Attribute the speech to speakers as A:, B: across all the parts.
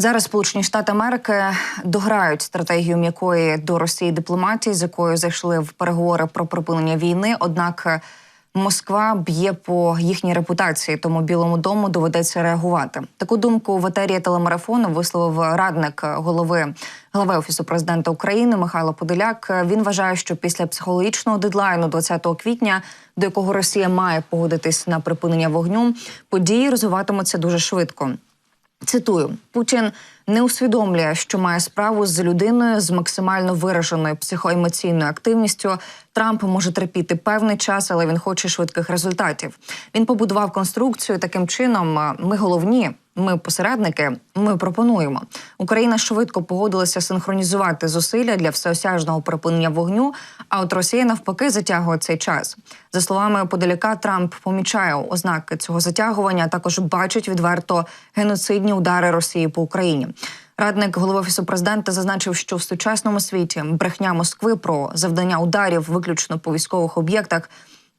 A: Зараз Сполучені Штати Америки дограють стратегію м'якої до Росії дипломатії, з якою зайшли в переговори про припинення війни. Однак е, Москва б'є по їхній репутації, тому Білому дому доведеться реагувати. Таку думку в етері телемарафону висловив радник голови глави офісу президента України Михайло Подоляк. Він вважає, що після психологічного дедлайну 20 квітня, до якого Росія має погодитись на припинення вогню, події розвиватимуться дуже швидко. Цитую, Путін не усвідомлює, що має справу з людиною з максимально вираженою психоемоційною активністю. Трамп може терпіти певний час, але він хоче швидких результатів. Він побудував конструкцію таким чином. е, Ми головні, ми посередники. Ми пропонуємо. Україна швидко погодилася синхронізувати зусилля для всеосяжного припинення вогню. А от Росія навпаки затягує цей час. За словами Подоляка, Трамп помічає ознаки цього затягування. а Також бачить відверто геноцидні удари Росії по Україні. Радник голови офісу президента зазначив, що в сучасному світі брехня Москви про завдання ударів виключно по військових об'єктах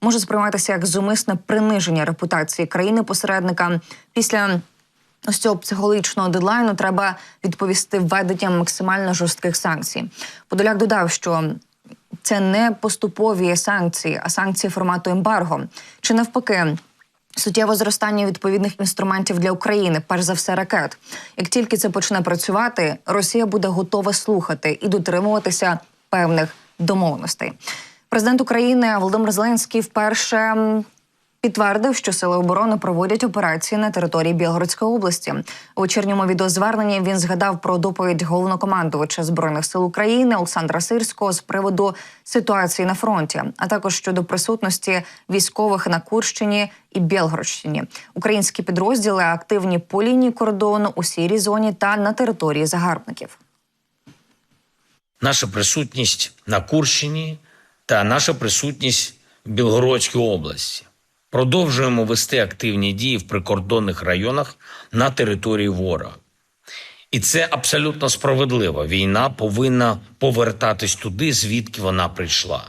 A: може сприйматися як зумисне приниження репутації країни-посередника після. Ось цього психологічного дедлайну треба відповісти введенням максимально жорстких санкцій. Подоляк додав, що це не поступові санкції, а санкції формату ембарго. Чи навпаки, суттєве зростання відповідних інструментів для України, перш за все, ракет. Як тільки це почне працювати, Росія буде готова слухати і дотримуватися певних домовленостей. Президент України Володимир Зеленський вперше Підтвердив, що сили оборони проводять операції на території Білгородської області. У вечірньому відеозверненні він згадав про доповідь головнокомандувача збройних сил України Олександра Сирського з приводу ситуації на фронті, а також щодо присутності військових на Курщині і Білгородщині. Українські підрозділи активні по лінії кордону у сірій зоні та на території загарбників.
B: наша присутність на Курщині та наша присутність в Білгородській області. Продовжуємо вести активні дії в прикордонних районах на території ворога. І це абсолютно справедливо. Війна повинна повертатись туди, звідки вона прийшла.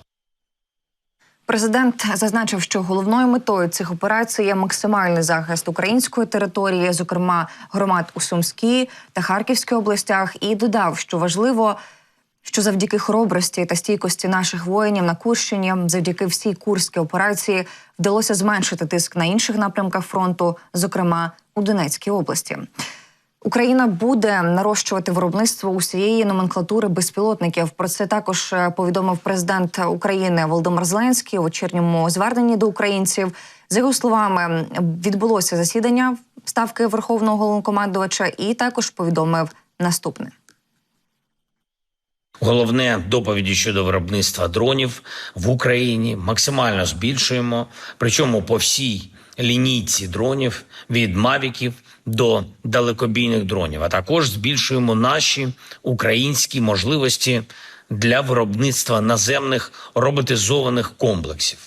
A: Президент зазначив, що головною метою цих операцій є максимальний захист української території, зокрема громад у Сумській та Харківській областях, і додав, що важливо, що завдяки хоробрості та стійкості наших воїнів на Курщині, завдяки всій курській операції, вдалося зменшити тиск на інших напрямках фронту, зокрема у Донецькій області. Україна буде нарощувати виробництво усієї номенклатури безпілотників. Про це також е, повідомив президент України Володимир Зеленський у вечірньому зверненні до українців. За його словами, відбулося засідання ставки верховного головнокомандувача, і також повідомив наступне.
B: Головне доповіді щодо виробництва дронів в Україні максимально збільшуємо, причому по всій лінійці дронів від мавіків до далекобійних дронів. А також збільшуємо наші українські можливості для виробництва наземних роботизованих комплексів.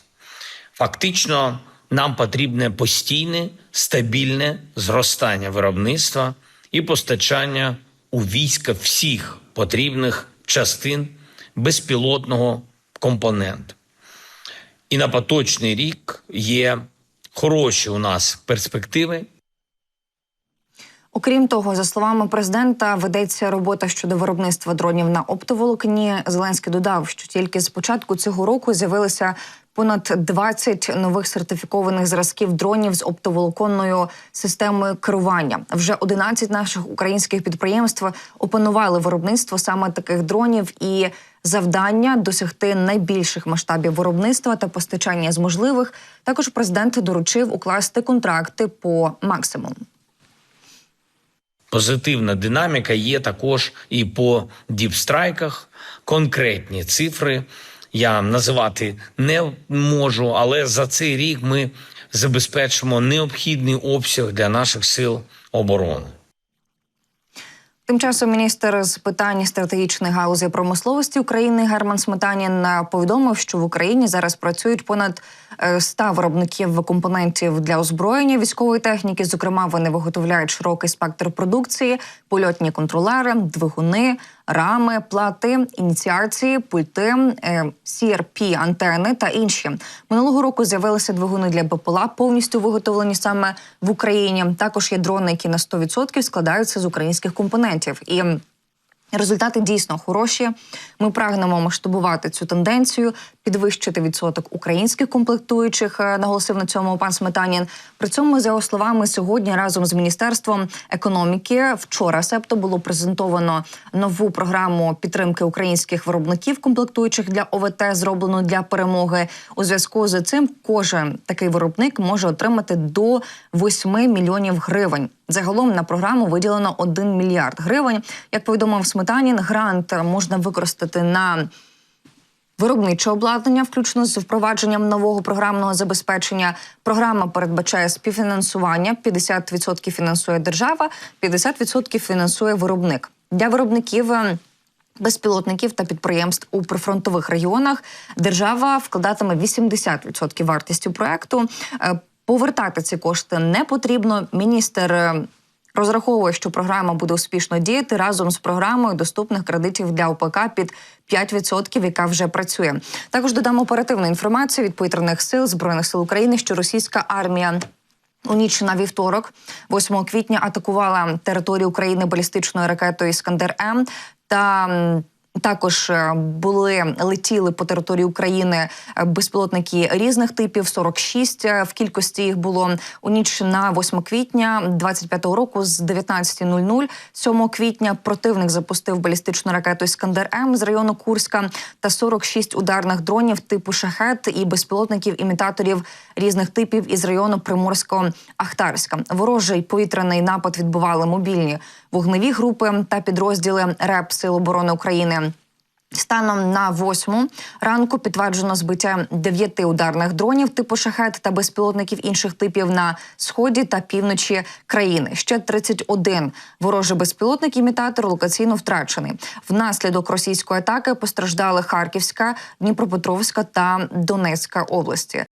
B: Фактично, нам потрібне постійне стабільне зростання виробництва і постачання у війська всіх потрібних частин безпілотного компоненту. І на поточний рік є хороші у нас перспективи
A: Окрім того, за словами президента, ведеться робота щодо виробництва дронів на оптоволокні. Зеленський додав, що тільки з початку цього року з'явилося понад 20 нових сертифікованих зразків дронів з оптоволоконною системою керування. Вже 11 наших українських підприємств опанували виробництво саме таких дронів і. Завдання досягти найбільших масштабів виробництва та постачання з можливих також президент доручив укласти контракти по максимуму.
B: Позитивна динаміка є також і по діпстрайках. Конкретні цифри я називати не можу, але за цей рік ми забезпечимо необхідний обсяг для наших сил оборони.
A: Тим часом міністр з питань стратегічної галузі промисловості України Герман Сметанін е, повідомив, що в Україні зараз працюють понад е, 100 виробників компонентів для озброєння військової техніки. Зокрема, вони виготовляють широкий спектр продукції, польотні контролери, двигуни, рами, плати, ініціації, пульти, е, CRP, антени та інші. Минулого року з'явилися двигуни для БПЛА, повністю виготовлені саме в Україні. Також є дрони, які на 100% складаються з українських компонентів. І Результати дійсно хороші. Ми прагнемо масштабувати цю тенденцію, підвищити відсоток українських комплектуючих. е, Наголосив на цьому пан Сметанін. При цьому, за його словами, сьогодні разом з міністерством економіки вчора, себто було презентовано нову програму підтримки українських виробників комплектуючих для ОВТ, зроблену для перемоги. У зв'язку з цим кожен такий виробник може отримати до 8 мільйонів гривень. Загалом на програму виділено 1 мільярд гривень. Як повідомив Сметанін, грант можна використати на Виробниче обладнання, включно з впровадженням нового програмного забезпечення. Програма передбачає співфінансування: 50% фінансує держава, 50% фінансує виробник для виробників. е, Безпілотників та підприємств у прифронтових регіонах держава вкладатиме 80% вартості проекту. Е, Повертати ці кошти не потрібно. Міністр е, розраховує, що програма буде успішно діяти разом з програмою доступних кредитів для ОПК під 5%, яка вже працює. Також додам оперативну інформацію від повітряних сил збройних сил України, що російська армія. У ніч на вівторок, 8 квітня, атакувала територію України балістичною ракетою Іскандер М та також е, були летіли по території України е, безпілотники різних типів. 46 е, в кількості їх було у ніч на 8 квітня 25-го року з 19.00. 7 квітня противник запустив балістичну ракету Іскандер М з району Курська та 46 ударних дронів типу шахет і безпілотників імітаторів різних типів із району Приморсько-Ахтарська. Ворожий повітряний напад відбували мобільні вогневі групи та підрозділи РЕП Сил оборони України. Станом на восьму ранку підтверджено збиття дев'яти ударних дронів типу шахет та безпілотників інших типів на сході та півночі країни. Ще 31 ворожий безпілотник імітатор локаційно втрачений. Внаслідок російської атаки постраждали Харківська, Дніпропетровська та Донецька області.